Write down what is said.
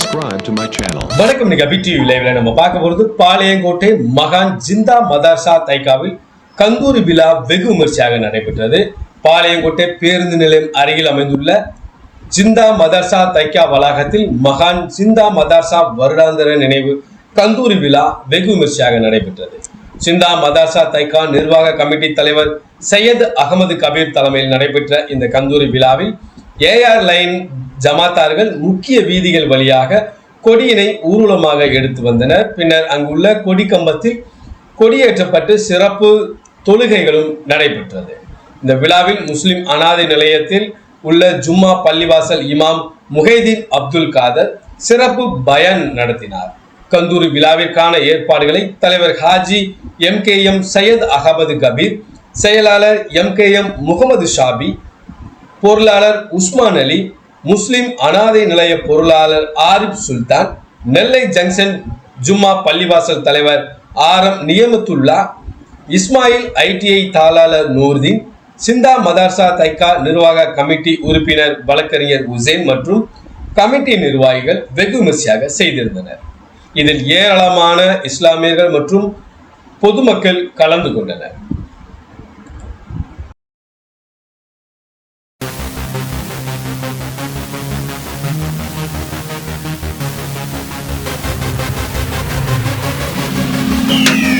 subscribe to my channel. வணக்கம். இன்னைக்கு அபி TV லைவ்ல நம்ம பார்க்க போறது பாளையங்கோட்டை மகான் ஜிந்தா மதர்சா தைக்காவில் கந்தூரி விழா வெகு விமர்சையாக நடைபெற்றது. பாளையங்கோட்டை பேருந்து நிலையம் அருகில் அமைந்துள்ள ஜிந்தா மதர்சா தைக்கா வளாகத்தில் மகான் ஜிந்தா மதர்சா வருடாந்திர நினைவு கந்தூரி விழா வெகு விமர்சையாக நடைபெற்றது. சிந்தா மதர்சா தைக்கா நிர்வாக கமிட்டி தலைவர் சையத் அகமது கபீர் தலைமையில் நடைபெற்ற இந்த கந்தூரி விழாவில் ஏஆர் லைன் ஜமாத்தார்கள் முக்கிய வீதிகள் வழியாக கொடியினை ஊர்வலமாக எடுத்து வந்தனர். பின்னர் அங்குள்ள கொடி கம்பத்தில் கொடியேற்றப்பட்டு சிறப்பு தொழுகைகளும் நடைபெற்றது. இந்த விழாவில் முஸ்லிம் அனாதை நிலையத்தில் உள்ள ஜும்மா பள்ளிவாசல் இமாம் முஹைதீன் அப்துல் காதர் சிறப்பு பயன் நடத்தினார். கந்தூரி விழாவிற்கான ஏற்பாடுகளை தலைவர் Haji M K M Syed Ahmed Kabir செயலாளர் M K M Mohammed Shafi பொருளாளர் உஸ்மான் அலி முஸ்லிம் அனாதை நிலைய பொருளாளர் ஆரிப் சுல்தான் நெல்லை ஜங்ஷன் ஜும்மா பள்ளிவாசல் தலைவர் R M Niyamathullah Ismail ITI தாளாளர் நூர்தீன் சிந்தா மதார்சா தைக்கா நிர்வாக கமிட்டி உறுப்பினர் வழக்கறிஞர் உசேன் மற்றும் கமிட்டி நிர்வாகிகள் வெகு விமர்சையாக செய்திருந்தனர். இதில் ஏராளமான இஸ்லாமியர்கள் மற்றும் பொதுமக்கள் கலந்து கொண்டனர். Música